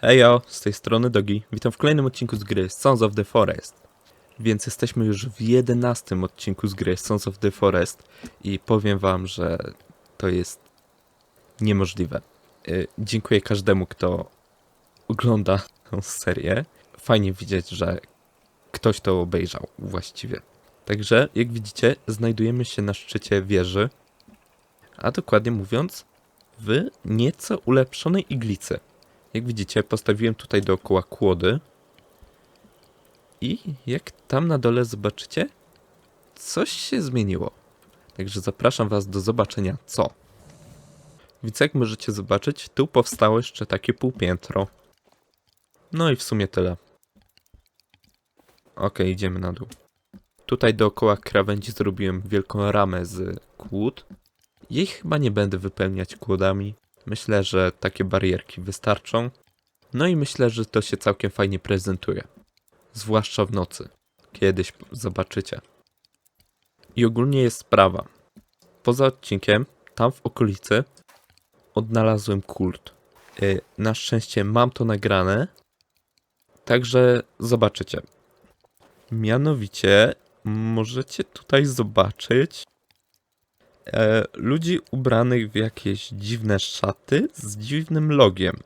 Hejo, z tej strony Dogi. Witam w kolejnym odcinku z gry Sons of the Forest. Więc jesteśmy już w jedenastym odcinku z gry Sons of the Forest i powiem wam, że to jest niemożliwe. Y, Dziękuję każdemu, kto ogląda tę serię. Fajnie widzieć, że ktoś to obejrzał właściwie. Także, jak widzicie, znajdujemy się na szczycie wieży, a dokładnie mówiąc, w nieco ulepszonej iglicy. Jak widzicie, postawiłem tutaj dookoła kłody. I jak tam na dole zobaczycie, coś się zmieniło. Także zapraszam Was do zobaczenia co. Więc jak możecie zobaczyć, tu powstało jeszcze takie półpiętro. No i w sumie tyle. Ok, idziemy na dół. Tutaj dookoła krawędzi zrobiłem wielką ramę z kłód. Jej chyba nie będę wypełniać kłodami. Myślę, że takie barierki wystarczą. No i myślę, że to się całkiem fajnie prezentuje. Zwłaszcza w nocy. Kiedyś zobaczycie. I ogólnie jest sprawa. Poza odcinkiem, tam w okolicy, odnalazłem kult. Y, Na szczęście mam to nagrane. Także zobaczycie. Mianowicie, możecie tutaj zobaczyć e, ludzi ubranych w jakieś dziwne szaty z dziwnym logiem.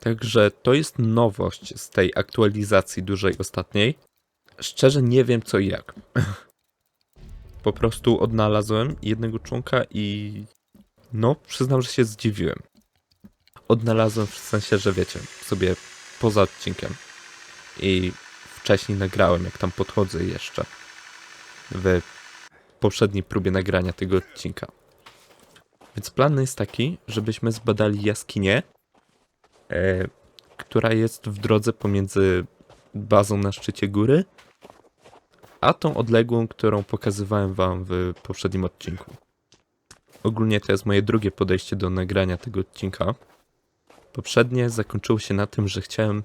Także to jest nowość z tej aktualizacji dużej ostatniej. Szczerze nie wiem co i jak. Po prostu odnalazłem jednego członka i no, przyznam, że się zdziwiłem. Odnalazłem w sensie, że wiecie, sobie poza odcinkiem i wcześniej nagrałem, jak tam podchodzę jeszcze w poprzedniej próbie nagrania tego odcinka. Więc plan jest taki, żebyśmy zbadali jaskinię, e, która jest w drodze pomiędzy bazą na szczycie góry, a tą odległą, którą pokazywałem wam w poprzednim odcinku. Ogólnie to jest moje drugie podejście do nagrania tego odcinka. Poprzednie zakończyło się na tym, że chciałem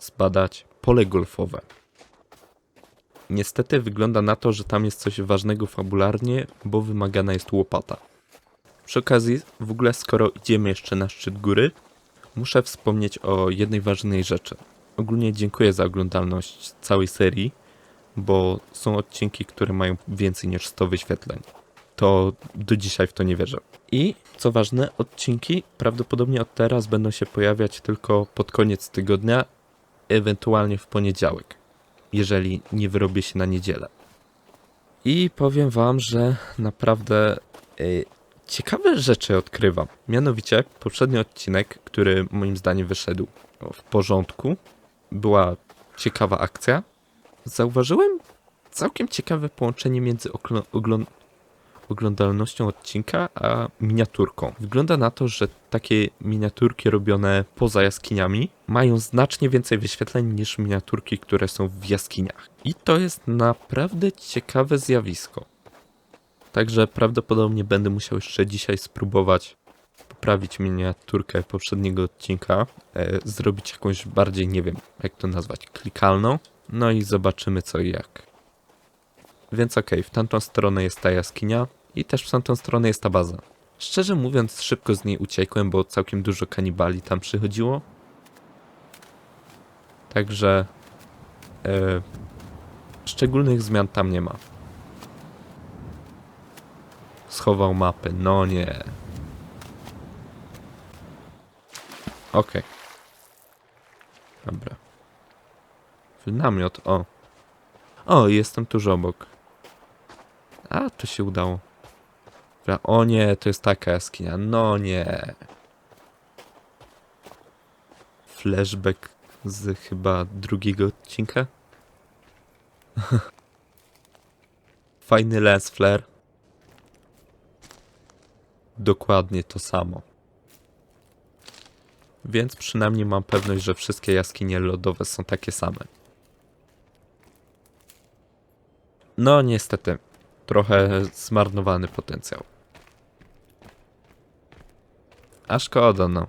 zbadać pole golfowe. Niestety wygląda na to, że tam jest coś ważnego fabularnie, bo wymagana jest łopata. Przy okazji, w ogóle skoro idziemy jeszcze na szczyt góry, muszę wspomnieć o jednej ważnej rzeczy. Ogólnie dziękuję za oglądalność całej serii, bo są odcinki, które mają więcej niż 100 wyświetleń. To do dzisiaj w to nie wierzę. I co ważne, odcinki prawdopodobnie od teraz będą się pojawiać tylko pod koniec tygodnia ewentualnie w poniedziałek, jeżeli nie wyrobię się na niedzielę. I powiem wam, że naprawdę y, ciekawe rzeczy odkrywam. Mianowicie poprzedni odcinek, który moim zdaniem wyszedł w porządku, była ciekawa akcja. Zauważyłem całkiem ciekawe połączenie między oglądalnością odcinka, a miniaturką. Wygląda na to, że takie miniaturki robione poza jaskiniami mają znacznie więcej wyświetleń niż miniaturki, które są w jaskiniach. I to jest naprawdę ciekawe zjawisko. Także prawdopodobnie będę musiał jeszcze dzisiaj spróbować poprawić miniaturkę poprzedniego odcinka, e, zrobić jakąś bardziej, nie wiem, jak to nazwać, klikalną. No i zobaczymy co i jak. Więc okej, w tamtą stronę jest ta jaskinia i też w tamtą stronę jest ta baza. Szczerze mówiąc, szybko z niej uciekłem, bo całkiem dużo kanibali tam przychodziło. Także e, szczególnych zmian tam nie ma. Schował mapy, no nie. Okej. Dobra. W namiot, o. O, jestem tuż obok. A, to się udało. O nie, to jest taka jaskinia. No nie. Flashback z chyba drugiego odcinka. Fajny lens flare. Dokładnie to samo. Więc przynajmniej mam pewność, że wszystkie jaskinie lodowe są takie same. No niestety, trochę zmarnowany potencjał. A szkoda, no.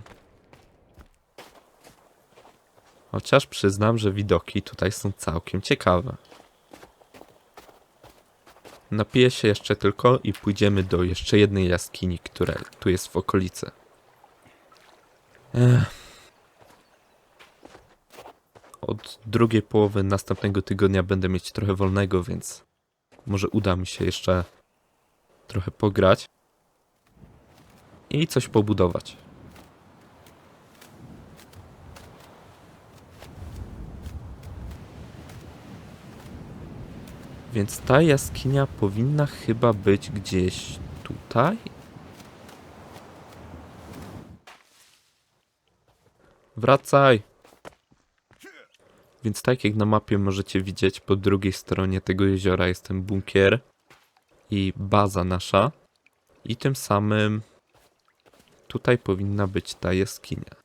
Chociaż przyznam, że widoki tutaj są całkiem ciekawe. Napiję się jeszcze tylko i pójdziemy do jeszcze jednej jaskini, która tu jest w okolicy. Ech. Od drugiej połowy następnego tygodnia będę mieć trochę wolnego, więc może uda mi się jeszcze trochę pograć i coś pobudować. Więc ta jaskinia powinna chyba być gdzieś tutaj. Wracaj! Więc tak jak na mapie możecie widzieć, po drugiej stronie tego jeziora jest ten bunkier i baza nasza. I tym samym tutaj powinna być ta jaskinia.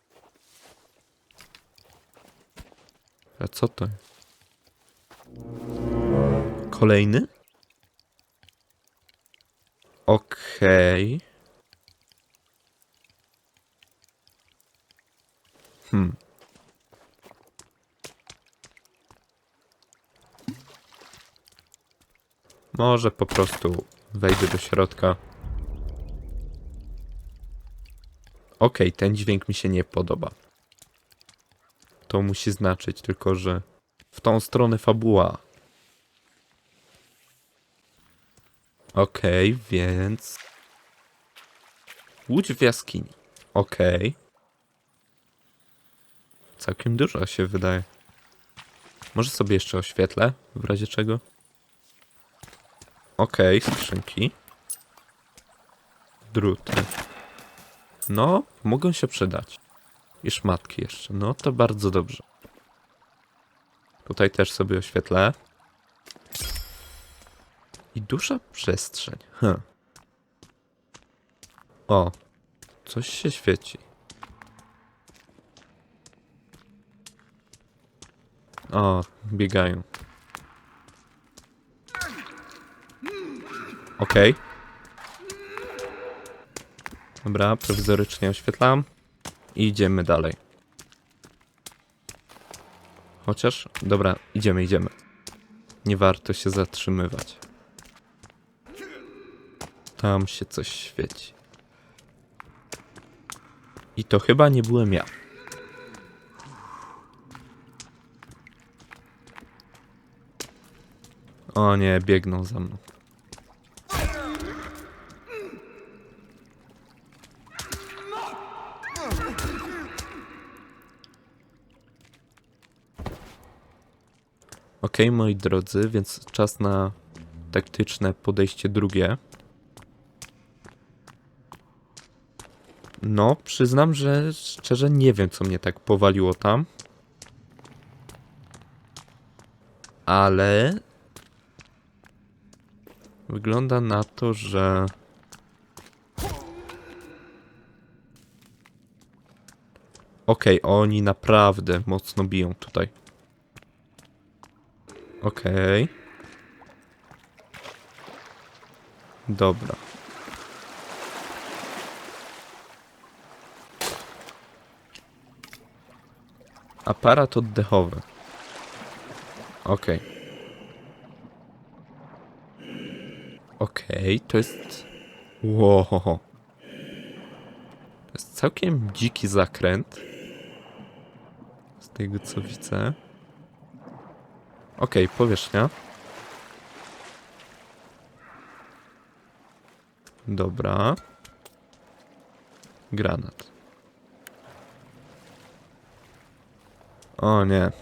A co to? Kolejny? Okej. Hmm. Może po prostu wejdę do środka. Okej, ten dźwięk mi się nie podoba. To musi znaczyć tylko, że w tą stronę fabuła. Okej, więc... Łódź w jaskini. Okej. Całkiem dużo się wydaje. Może sobie jeszcze oświetlę, w razie czego. Okej, skrzynki. Druty. No, mogą się przydać. I szmatki jeszcze. No, to bardzo dobrze. Tutaj też sobie oświetlę. I duża przestrzeń. Hm. O, coś się świeci. O, biegają. Okej. Dobra, prowizorycznie oświetlam. I idziemy dalej. Chociaż, dobra, idziemy, idziemy. Nie warto się zatrzymywać. Tam się coś świeci. I to chyba nie byłem ja. O nie, biegną za mną. Ok, moi drodzy, więc czas na taktyczne podejście drugie. No, przyznam, że szczerze nie wiem, co mnie tak powaliło tam. Ale wygląda na to, że Okej, oni naprawdę mocno biją tutaj. Okej. Dobra. Aparat oddechowy. Okej. Okej, to jest... Wow. To jest całkiem dziki zakręt. Z tego co widzę. Okej, powierzchnia. Dobra. Granat. O nie.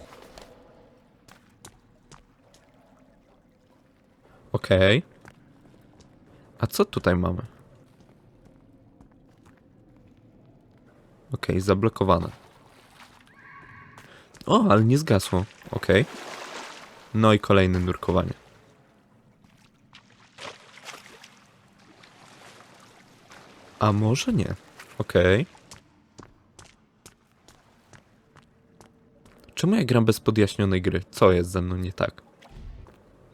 Okej. A co tutaj mamy? Okej, zablokowane. O, ale nie zgasło. Okej. No i kolejne nurkowanie. A może nie? Okej. Czemu ja gram bez podjaśnionej gry? Co jest ze mną nie tak?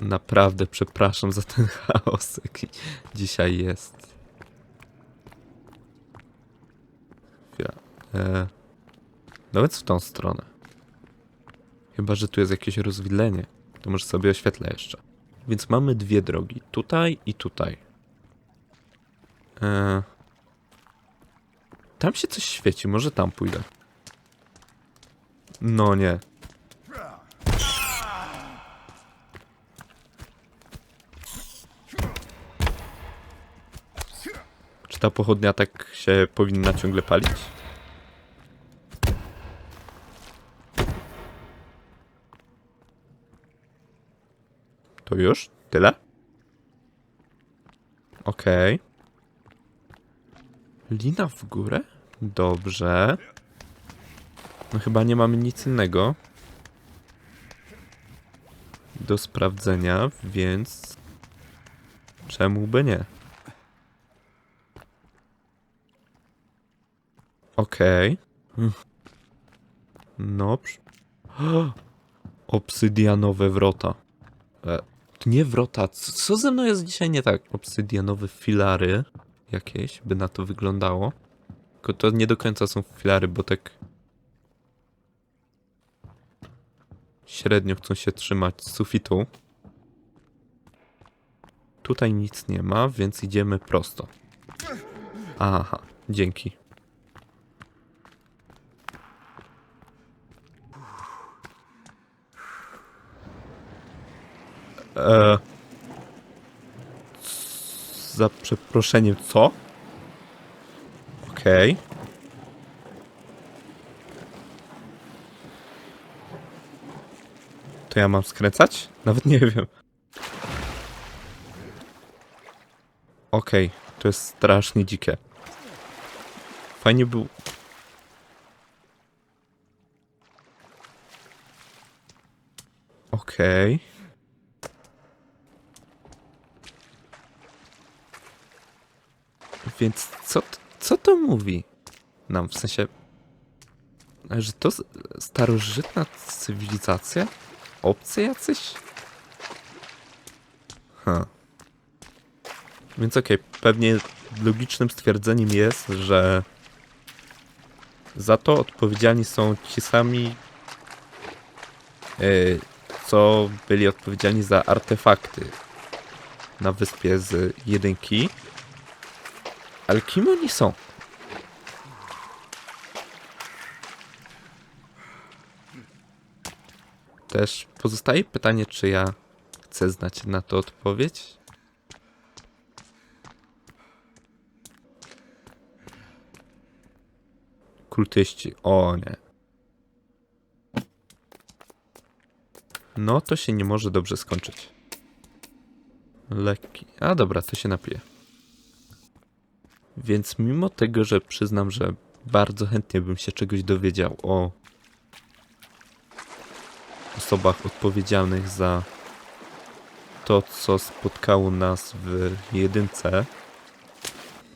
Naprawdę przepraszam za ten chaos, jaki dzisiaj jest. Chwila. E... Więc w tą stronę. Chyba, że tu jest jakieś rozwidlenie. To może sobie oświetlę jeszcze. Więc mamy dwie drogi. Tutaj i tutaj. E... Tam się coś świeci, może tam pójdę. No nie. Czy ta pochodnia tak się powinna ciągle palić? To już? Tyle? Okej. Lina w górę? Dobrze. No chyba nie mamy nic innego do sprawdzenia, więc czemu by nie? Okej. Hmm. No. Obsydianowe wrota. E, nie wrota. Co ze mną jest dzisiaj nie tak? Obsydianowe filary jakieś by na to wyglądało. Tylko to nie do końca są filary, bo tak średnio chcą się trzymać sufitu. Tutaj nic nie ma, więc idziemy prosto. Aha, dzięki. E, za przeproszeniem, co? Okej. To ja mam skręcać? Nawet nie wiem. Okej, to jest strasznie dzikie. Fajnie był. Okej. Więc co, co to mówi nam? W sensie, że to starożytna cywilizacja? Obcy jacyś? Ha. Więc okej, pewnie logicznym stwierdzeniem jest, że za to odpowiedzialni są ci sami, yy, co byli odpowiedzialni za artefakty na wyspie z jedynki. Ale kim oni są? Też pozostaje pytanie, czy ja chcę znać na to odpowiedź? Kultyści. O nie. No, to się nie może dobrze skończyć. Lekki. A dobra, to się napije. Więc mimo tego, że przyznam, że bardzo chętnie bym się czegoś dowiedział o osobach odpowiedzialnych za to, co spotkało nas w jedynce.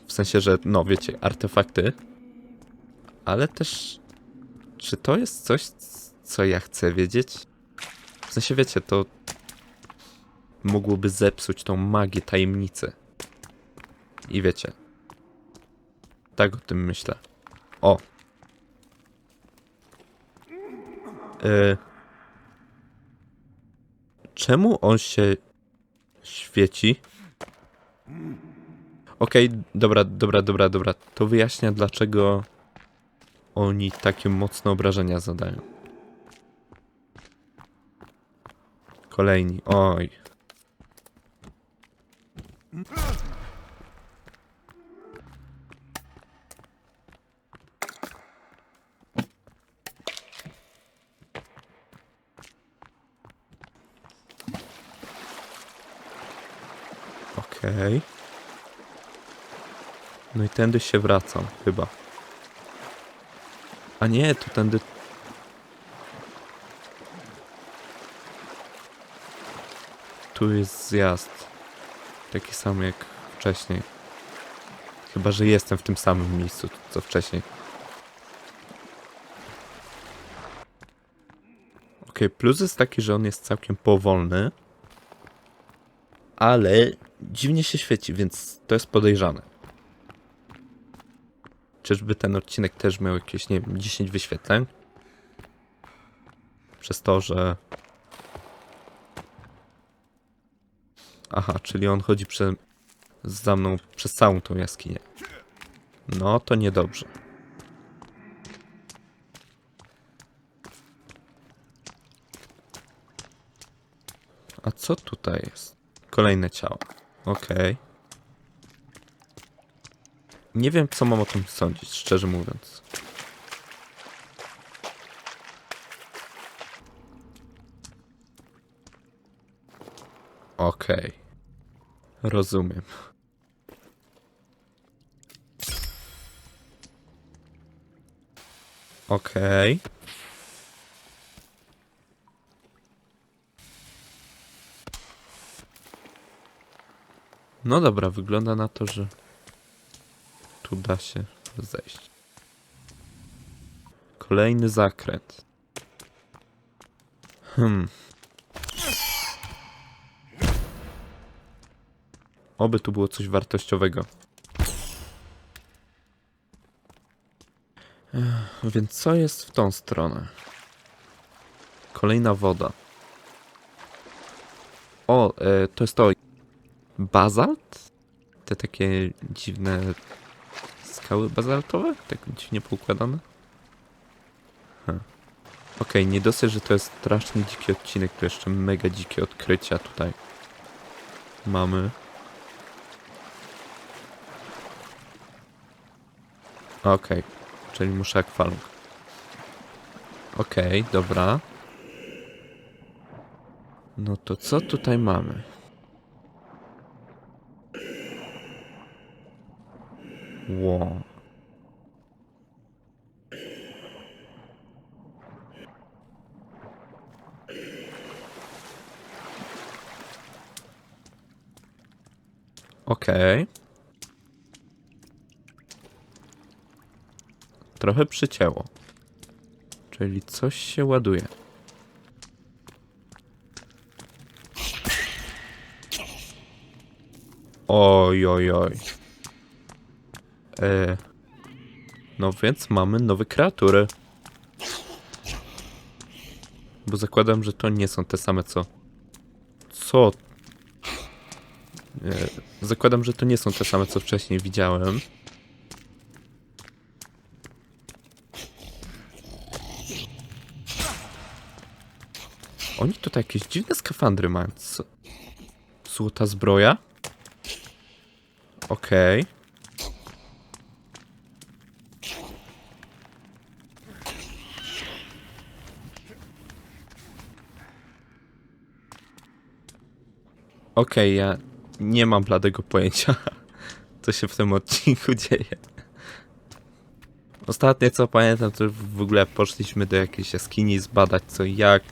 W sensie, że no wiecie, artefakty. Ale też, czy to jest coś, co ja chcę wiedzieć? W sensie, wiecie, to mogłoby zepsuć tą magię tajemnicy. I wiecie, tak o tym myślę. O. Y... Czemu on się świeci? Okej, dobra, dobra, dobra, dobra. To wyjaśnia, dlaczego oni takie mocne obrażenia zadają. Kolejni. Oj. Okej. No i tędy się wracam, chyba. A nie, to tędy... Tu jest zjazd. Taki sam jak wcześniej. Chyba, że jestem w tym samym miejscu, co wcześniej. Okej, plus jest taki, że on jest całkiem powolny. Ale dziwnie się świeci, więc to jest podejrzane. Czyżby ten odcinek też miał jakieś, nie wiem, 10 wyświetleń? Przez to, że Aha, czyli on chodzi prze... za mną przez całą tą jaskinię. No, to niedobrze. A co tutaj jest? Kolejne ciało. Okej. Nie wiem, co mam o tym sądzić, szczerze mówiąc. Okej. Rozumiem. Okej. No dobra, wygląda na to, że tu da się zejść. Kolejny zakręt. Hmm. Oby tu było coś wartościowego. Ech, Więc co jest w tą stronę? Kolejna woda. O, e, to jest to. Bazalt? Te takie dziwne skały bazaltowe? Tak dziwnie poukładane? Hm. Okej, nie dosyć, że to jest strasznie dziki odcinek, to jeszcze mega dzikie odkrycia tutaj mamy. Okej, czyli muszę akwalung. Okej, dobra. No to co tutaj mamy? Ło. Okej. Trochę przycięło. Czyli coś się ładuje. Oj, oj, oj. E, no więc mamy nowe kreatury. Bo zakładam, że to nie są te same co. Co? E, zakładam, że to nie są te same co wcześniej widziałem. Oni tutaj jakieś dziwne skafandry mają. Co? Złota zbroja? Okej. Okej, ja nie mam bladego pojęcia, co się w tym odcinku dzieje. Ostatnie co pamiętam, to w ogóle poszliśmy do jakiejś jaskini zbadać co i jak.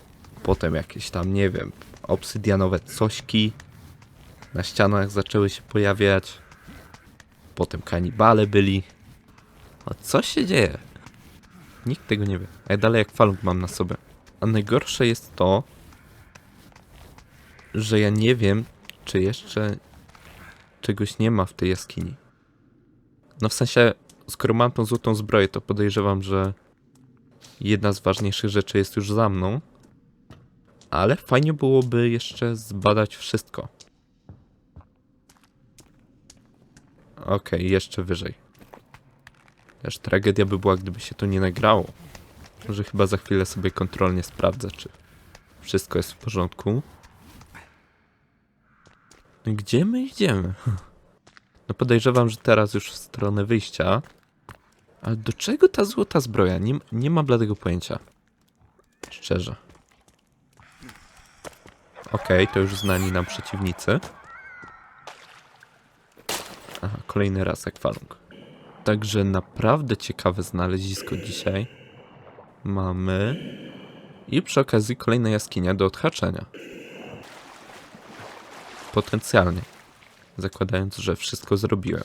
Potem jakieś tam, nie wiem, obsydianowe cośki na ścianach zaczęły się pojawiać. Potem kanibale byli. Co się dzieje? Nikt tego nie wie. A ja dalej jak falung mam na sobie. A najgorsze jest to, że ja nie wiem, czy jeszcze czegoś nie ma w tej jaskini. No w sensie, skoro mam tą złotą zbroję, to podejrzewam, że jedna z ważniejszych rzeczy jest już za mną. Ale fajnie byłoby jeszcze zbadać wszystko. Okej, jeszcze wyżej. Też tragedia by była, gdyby się to nie nagrało. Że chyba za chwilę sobie kontrolnie sprawdzę, czy wszystko jest w porządku. Gdzie my idziemy? No podejrzewam, że teraz już w stronę wyjścia. Ale do czego ta złota zbroja? Nie, nie mam bladego pojęcia. Szczerze. Okej, to już znani nam przeciwnicy. Aha, kolejny raz akwalung. Także naprawdę ciekawe znalezisko dzisiaj mamy. I przy okazji kolejna jaskinia do odhaczenia. Potencjalnie. Zakładając, że wszystko zrobiłem.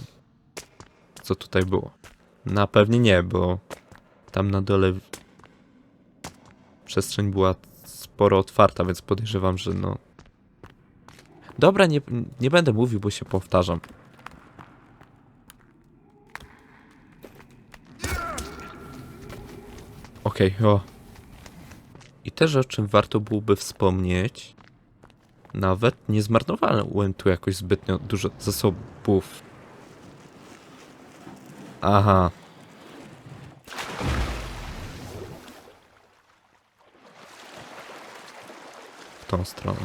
Co tutaj było? Na pewnie nie, bo tam na dole przestrzeń była sporo otwarta, więc podejrzewam, że no. Dobra, nie, nie będę mówił, bo się powtarzam. Okej, o. I też o czym warto byłoby wspomnieć, Nawet nie zmarnowałem tu jakoś zbytnio dużo zasobów. Aha. W tą stronę.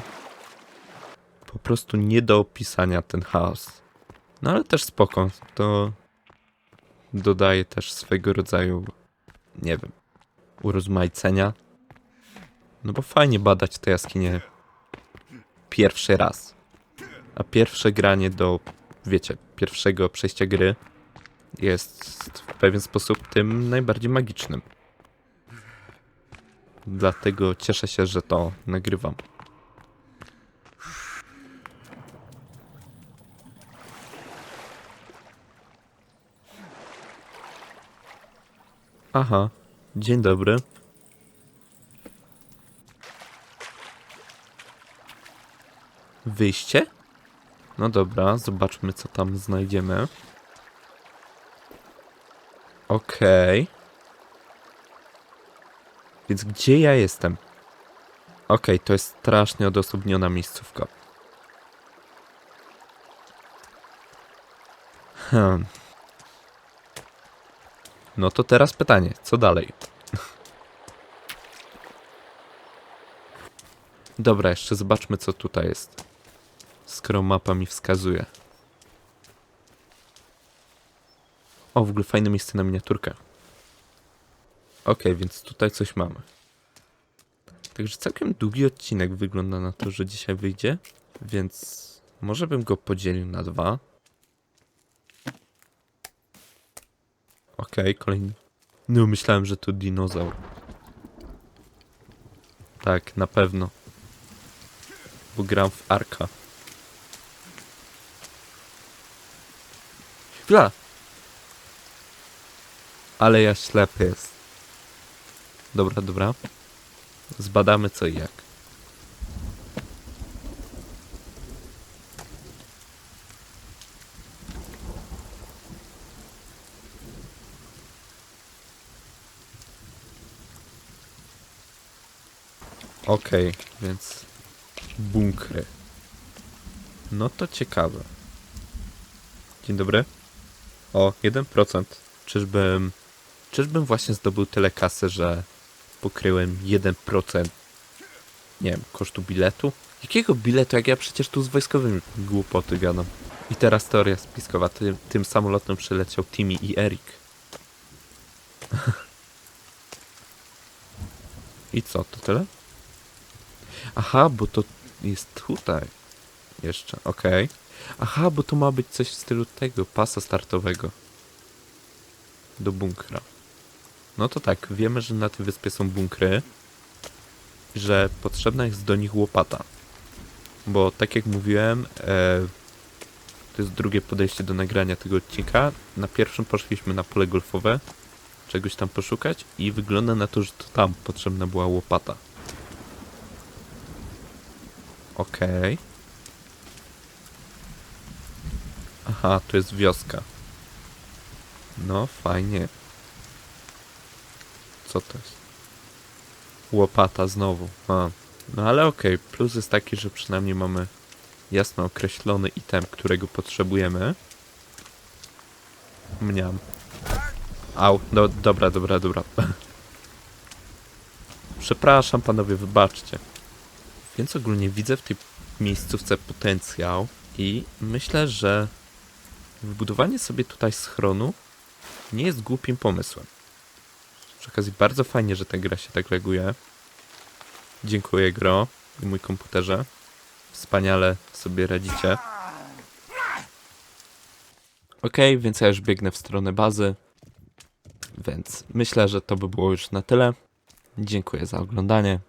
Po prostu nie do opisania ten chaos. No ale też spoko. To dodaje też swego rodzaju, nie wiem, urozmaicenia. No bo fajnie badać te jaskinie pierwszy raz. A pierwsze granie do, wiecie, pierwszego przejścia gry jest w pewien sposób tym najbardziej magicznym. Dlatego cieszę się, że to nagrywam. Aha, dzień dobry. Wyjście? No dobra, zobaczmy co tam znajdziemy. Okej. Więc gdzie ja jestem? Okej, to jest strasznie odosobniona miejscówka. Hmm. No to teraz pytanie, co dalej? Dobra, jeszcze zobaczmy co tutaj jest. Skoro mapa mi wskazuje. O, w ogóle fajne miejsce na miniaturkę. Okej, więc tutaj coś mamy. Także całkiem długi odcinek wygląda na to, że dzisiaj wyjdzie, więc może bym go podzielił na dwa. Okej, kolejny. No, myślałem, że to dinozaur. Tak, na pewno. Bo gram w Arka. Chwila! Ale ja ślepy jest. Dobra, dobra. Zbadamy co i jak. Okej, więc bunkry. No to ciekawe. Dzień dobry. O, 1%. Czyżbym. Czyżbym właśnie zdobył tyle kasy, że pokryłem 1%. Nie wiem, kosztu biletu? Jakiego biletu, jak ja przecież tu z wojskowymi głupoty gadam. I teraz teoria spiskowa. Tym, tym samolotem przyleciał Timmy i Erik. I co, to tyle? Aha, bo to jest tutaj. Jeszcze, okej. Aha, bo to ma być coś w stylu tego pasa startowego. Do bunkra. No to tak, wiemy, że na tej wyspie są bunkry, że potrzebna jest do nich łopata. Bo tak jak mówiłem, e, to jest drugie podejście do nagrania tego odcinka. Na pierwszym poszliśmy na pole golfowe, czegoś tam poszukać i wygląda na to, że to tam potrzebna była łopata. Okej. Aha, tu jest wioska. No, fajnie. Co to jest? Łopata znowu. A. No ale okej, plus jest taki, że przynajmniej mamy jasno określony item, którego potrzebujemy. Mniam. Au, do, dobra, dobra, dobra. Przepraszam panowie, wybaczcie. Więc ogólnie widzę w tej miejscówce potencjał i myślę, że wybudowanie sobie tutaj schronu nie jest głupim pomysłem. Przy okazji bardzo fajnie, że ta gra się tak reaguje. Dziękuję gro i mój komputerze. Wspaniale sobie radzicie. Ok, więc ja już biegnę w stronę bazy. Więc myślę, że to by było już na tyle. Dziękuję za oglądanie.